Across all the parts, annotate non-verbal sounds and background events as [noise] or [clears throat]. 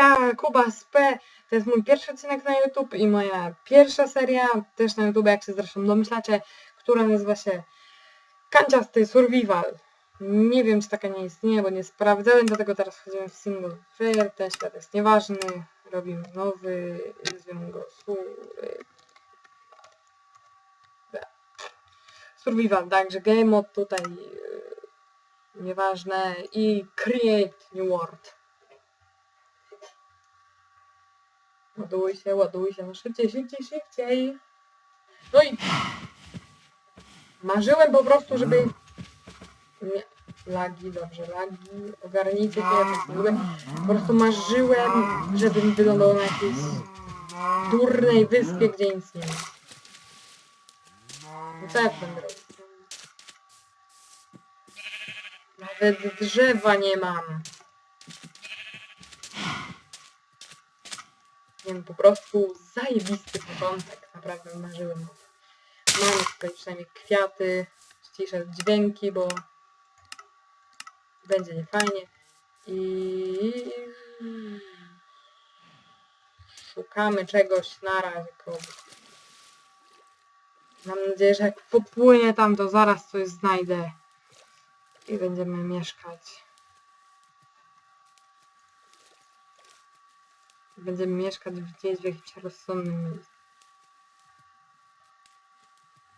Ja, Kuba z P. To jest mój pierwszy odcinek na YouTube i moja pierwsza seria, też na YouTube, jak się zresztą domyślacie, która nazywa się Kanciasty Survival. Nie wiem, czy taka nie istnieje, bo nie sprawdzałem, dlatego teraz wchodzimy w single player, ten świat jest nieważny, robimy nowy, nazwiemy go Sur- Survival, także game mode tutaj yy, nieważne i create new world. Ładuj się, ładuj się, no szybciej, szybciej, szybciej. No i marzyłem po prostu, żeby... Nie, lagi, dobrze, lagi, ogarnijcie się, ja tak nie lubię. Po prostu marzyłem, żebym wyglądał na jakiejś durnej wyspie, gdzie nic nie ma. No co ja będę robić? Nawet drzewa nie mam. Wiem, po prostu zajebisty początek. Naprawdę marzyłem. Mamy tutaj przynajmniej kwiaty, ściszę dźwięki, bo będzie niefajnie. I szukamy czegoś na razie. Mam nadzieję, że jak popłynie tam, to zaraz coś znajdę i będziemy mieszkać. Będziemy mieszkać gdzieś w jakimś rozsądnym miejscu.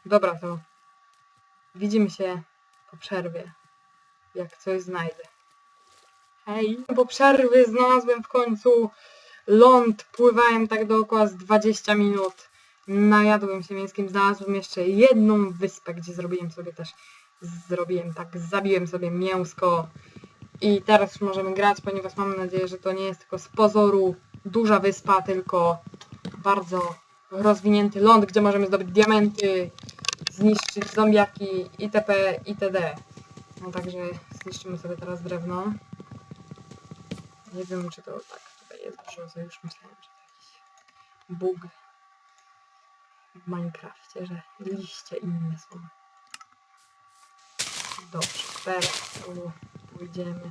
Dobra, to widzimy się po przerwie, jak coś znajdę. Hej! Po przerwie znalazłem w końcu ląd, pływałem tak dookoła z 20 minut. Najadłem się mięskiem, znalazłem jeszcze jedną wyspę, gdzie zrobiłem sobie też, zrobiłem tak, zabiłem sobie mięsko. I teraz już możemy grać, ponieważ mam nadzieję, że to nie jest tylko z pozoru duża wyspa, tylko bardzo rozwinięty ląd, gdzie możemy zdobyć diamenty, zniszczyć zombiaki itp. itd. No także zniszczymy sobie teraz drewno. Nie wiem, czy to tak tutaj jest brzoza, już myślałem, że to jakiś bug w Minecrafcie, że liście inne są. Dobrze, teraz tu pójdziemy.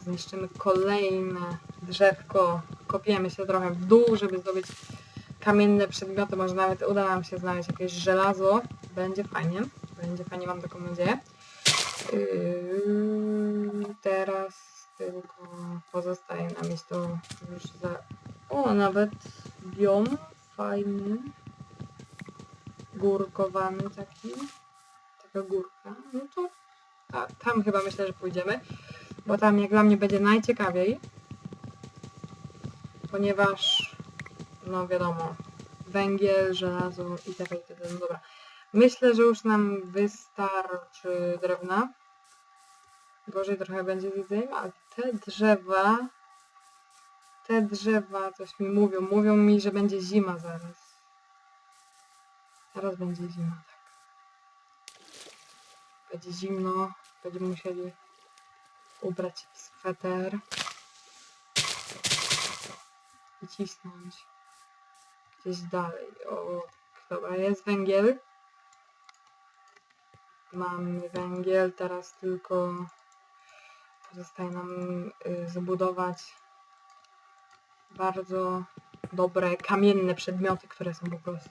Zniszczymy kolejne drzewko. Kopiemy się trochę w dół, żeby zdobyć kamienne przedmioty. Może nawet uda nam się znaleźć jakieś żelazo. Będzie fajnie. Będzie fajnie, mam taką nadzieję. Yy, teraz tylko pozostaje nam jest to już za... O, nawet biom fajny. Górkowany taki. Taka górka. No to ta, tam chyba myślę, że pójdziemy. Bo tam jak dla mnie będzie najciekawiej. Ponieważ, no wiadomo, węgiel, żelazo i tak itd. No dobra. Myślę, że już nam wystarczy drewna. Gorzej trochę będzie z jedzeniem, ale te drzewa, te drzewa coś mi mówią. Mówią mi, że będzie zima zaraz. Zaraz będzie zima, tak. Będzie zimno, będziemy musieli ubrać sweter i cisnąć gdzieś dalej. O, dobra, jest węgiel. Mamy węgiel, teraz tylko pozostaje nam y, zbudować bardzo dobre kamienne przedmioty, które są po prostu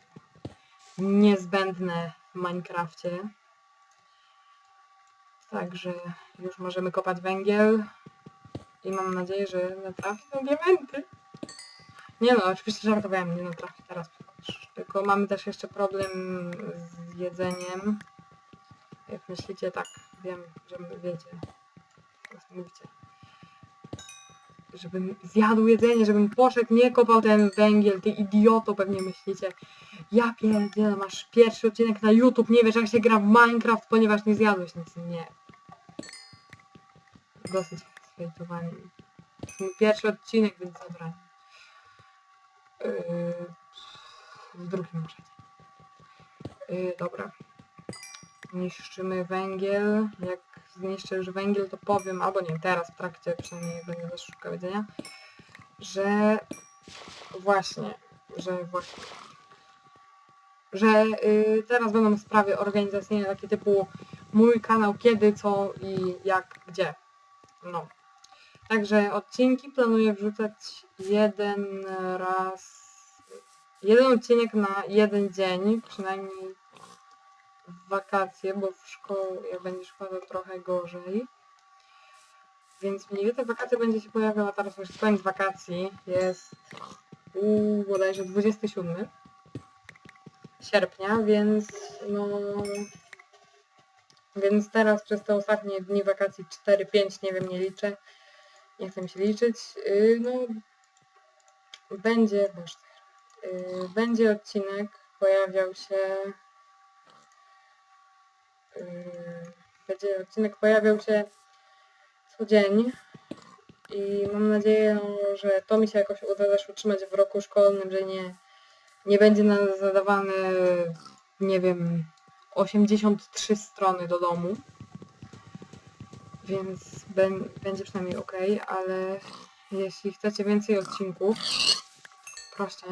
niezbędne w Minecrafcie. Także już możemy kopać węgiel i mam nadzieję, że natrafią diamenty. Nie no, oczywiście żartowałem, nie natrafi teraz. Tylko mamy też jeszcze problem z jedzeniem. Jak myślicie, tak, wiem, że wiecie. Mówicie. Żebym zjadł jedzenie, żebym poszedł, nie kopał ten węgiel, ty idioto, pewnie myślicie. Ja pierdzielę, masz pierwszy odcinek na YouTube, nie wiesz jak się gra w Minecraft, ponieważ nie zjadłeś nic. Nie. Dosyć sfejtowanie. Mój pierwszy odcinek, więc zabrałem. Yy, w drugim możecie. Yy, dobra. Niszczymy węgiel. Jak zniszczę już węgiel, to powiem, albo nie, teraz w trakcie przynajmniej będę też szukał jedzenia, że właśnie, że właśnie, że yy, teraz będą sprawy organizacyjne takie typu mój kanał kiedy, co i jak, gdzie. No. Także odcinki planuję wrzucać jeden raz, jeden odcinek na jeden dzień, przynajmniej w wakacje, bo w szkole, jak będzie szkoła, to trochę gorzej. Więc mniej więcej wakacje będzie się pojawiała, teraz już koniec wakacji, jest u, bodajże 27 sierpnia, więc no... Więc teraz przez te ostatnie dni wakacji 4-5, nie wiem, nie liczę, nie chcę mi się liczyć, yy, no będzie, yy, będzie odcinek, pojawiał się yy, będzie odcinek pojawiał się co dzień i mam nadzieję, że to mi się jakoś uda też utrzymać w roku szkolnym, że nie, nie będzie nam zadawane, nie wiem, 83 strony do domu. Więc będzie przynajmniej ok, ale jeśli chcecie więcej odcinków, proście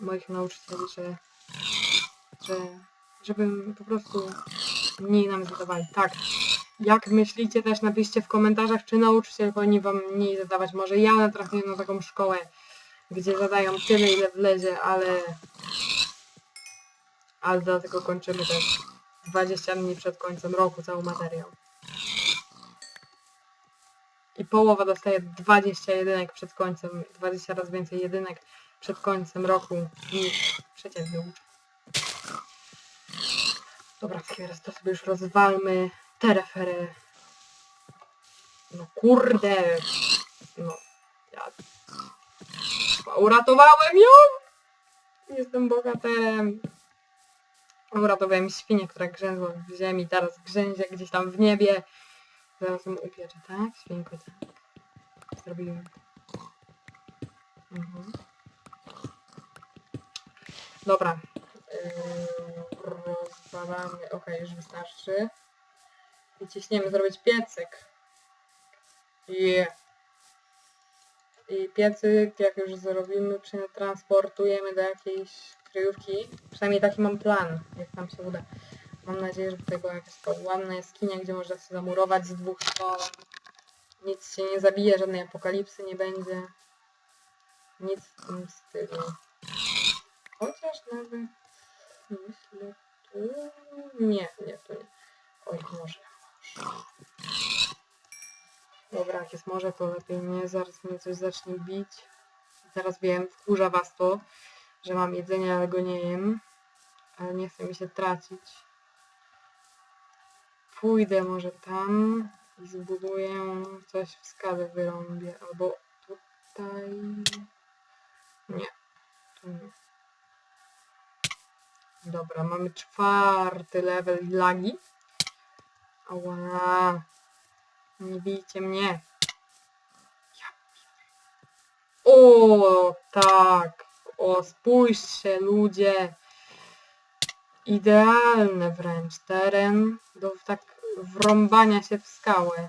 moich nauczycieli, że, że żebym po prostu mniej nam zadawali. Tak, jak myślicie też napiszcie w komentarzach, czy nauczyciel powinni wam mniej zadawać. Może ja natrafiłem na taką szkołę, gdzie zadają tyle, ile wlezie, ale... Ale dlatego kończymy też 20 dni przed końcem roku cały materiał. I połowa dostaje 20 jedynek przed końcem, 20 razy więcej jedynek przed końcem roku niż przeciętny uczeń. Dobra, teraz to sobie już rozwalmy te refery. No kurde. No, ja... Chyba Uratowałem ją! Jestem bohaterem. Uratowałem świnię, która grzęzła w ziemi, teraz grzęzie gdzieś tam w niebie. Zaraz ją upieczę, tak? Świnko, tak. Zrobiłem. Mhm. Dobra. Yy, rozwalamy. Ok, już wystarczy. I ciśniemy zrobić piecyk. I, I piecyk, jak już zrobimy, przetransportujemy do jakiejś kryjówki. Przynajmniej taki mam plan, jak nam się uda. Mam nadzieję, że tutaj była jakaś taka ładna jaskinia, gdzie można się zamurować z dwóch stron. Nic się nie zabije, żadnej apokalipsy nie będzie. Nic w tym stylu. Chociaż nawet myślę tu... Nie, nie, tu nie. Oj, może. Dobra, jak jest morze, to lepiej nie. Zaraz mnie coś zacznie bić. Zaraz wiem, wkurza was to, że mam jedzenie, ale go nie jem. Ale nie chcę mi się tracić. Pójdę może tam i zbuduję coś w skale wyrąbię. Albo tutaj... Nie. Tu nie. Dobra, mamy czwarty level lagi. Ała. Nie bijcie mnie. O, tak. O, spójrzcie, ludzie. Idealny wręcz teren do tak wrąbania się w skałę.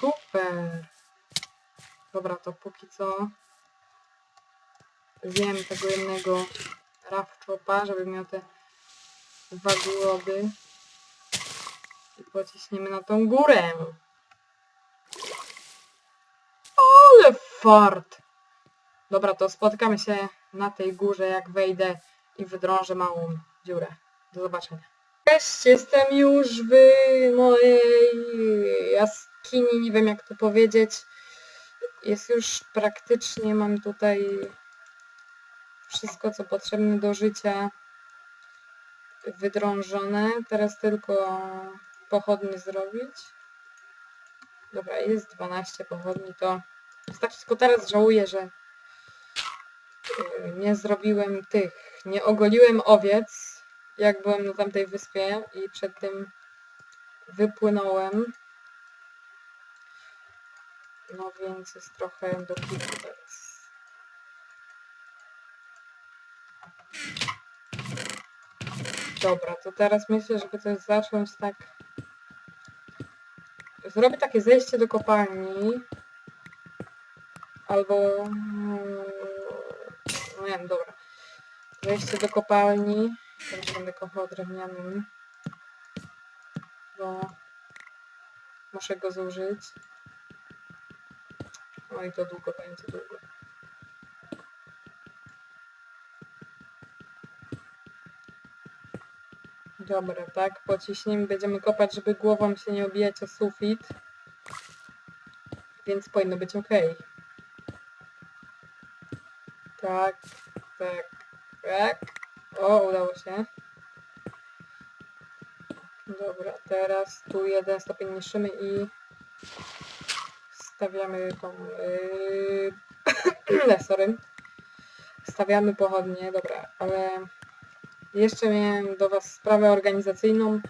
Super. Dobra, to póki co zjem tego jednego rafczopa, żeby miał te dwa głody i pociśniemy na tą górę. Ale fart! Dobra, to spotkamy się na tej górze, jak wejdę i wydrążę małą dziurę. Do zobaczenia. Cześć, jestem już w mojej jaskini, nie wiem jak to powiedzieć. Jest już praktycznie, mam tutaj wszystko co potrzebne do życia wydrążone. Teraz tylko pochodnie zrobić. Dobra, jest 12 pochodni, to wystarczy tylko teraz żałuję, że yy, nie zrobiłem tych, nie ogoliłem owiec, jak byłem na tamtej wyspie i przed tym wypłynąłem. No więc jest trochę do kitu teraz. Dobra, to teraz myślę, żeby coś zacząć tak... Zrobię takie zejście do kopalni. Albo... mm, No nie wiem, dobra. Wejście do kopalni. Teraz będę kopał drewnianym. Bo... Muszę go zużyć. No i to długo będzie, długo. Dobra, tak, pociśniemy, będziemy kopać, żeby głową się nie obijać o sufit. Więc powinno być ok. Tak, tak, tak. O, udało się. Dobra, teraz tu jeden stopień niszczymy i stawiamy tą... Yy... [clears throat] sorry. Stawiamy pochodnie, dobra, ale jeszcze miałem do Was sprawę organizacyjną,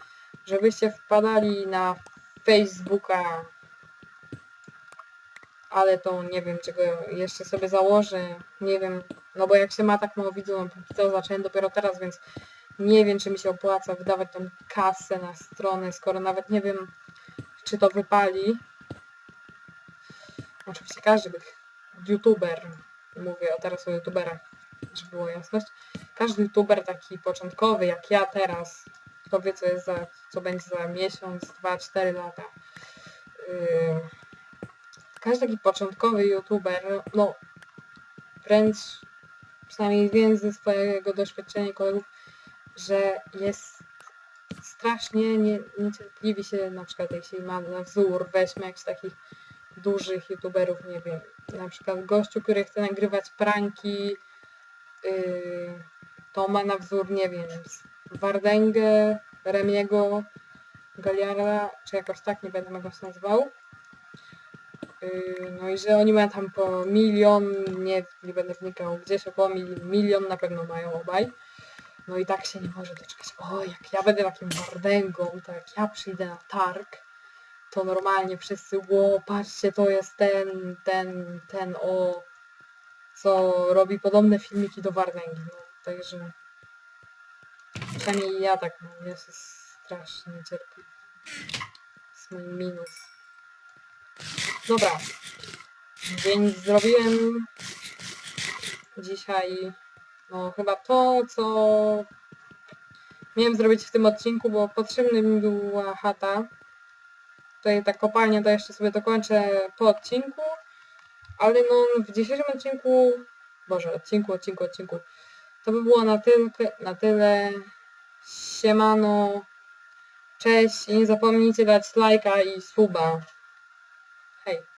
żebyście wpadali na Facebooka, ale to nie wiem, czego jeszcze sobie założę, nie wiem, no bo jak się ma tak mało widzów, no póki co zacząłem dopiero teraz, więc nie wiem, czy mi się opłaca wydawać tą kasę na stronę, skoro nawet nie wiem, czy to wypali. Oczywiście każdy youtuber, mówię o teraz o youtuberach, żeby było jasność, każdy youtuber taki początkowy, jak ja teraz, kto wie co jest za, co będzie za miesiąc, dwa, cztery lata. Yy, każdy taki początkowy youtuber, no wręcz przynajmniej wiem ze swojego doświadczenia kolegów, że jest strasznie nie, niecierpliwi się, na przykład jeśli ma na wzór, weźmy jakichś takich dużych youtuberów, nie wiem, na przykład gościu, który chce nagrywać pranki, yy, to ma na wzór, nie wiem, Wardęgę, Remiego, Galiara, czy jakoś tak, nie będę się nazywał. Yy, no i że oni mają tam po milion, nie, nie będę wnikał, gdzieś około mil, milion na pewno mają obaj. No i tak się nie może doczekać. O, jak ja będę takim wardęgą, to jak ja przyjdę na targ, to normalnie wszyscy, ło, patrzcie, to jest ten, ten, ten, o, co robi podobne filmiki do Wardęgi. No, także przynajmniej ja tak mam, ja się strasznie niecierpliwy. To jest mój minus. Dobra, więc zrobiłem dzisiaj no chyba to, co miałem zrobić w tym odcinku, bo potrzebny mi była chata. Tutaj ta kopalnia to jeszcze sobie dokończę po odcinku, ale no w dzisiejszym odcinku, boże, odcinku, odcinku, odcinku, to by było na tyle, na tyle. Siemano, cześć i nie zapomnijcie dać lajka i suba. Hej.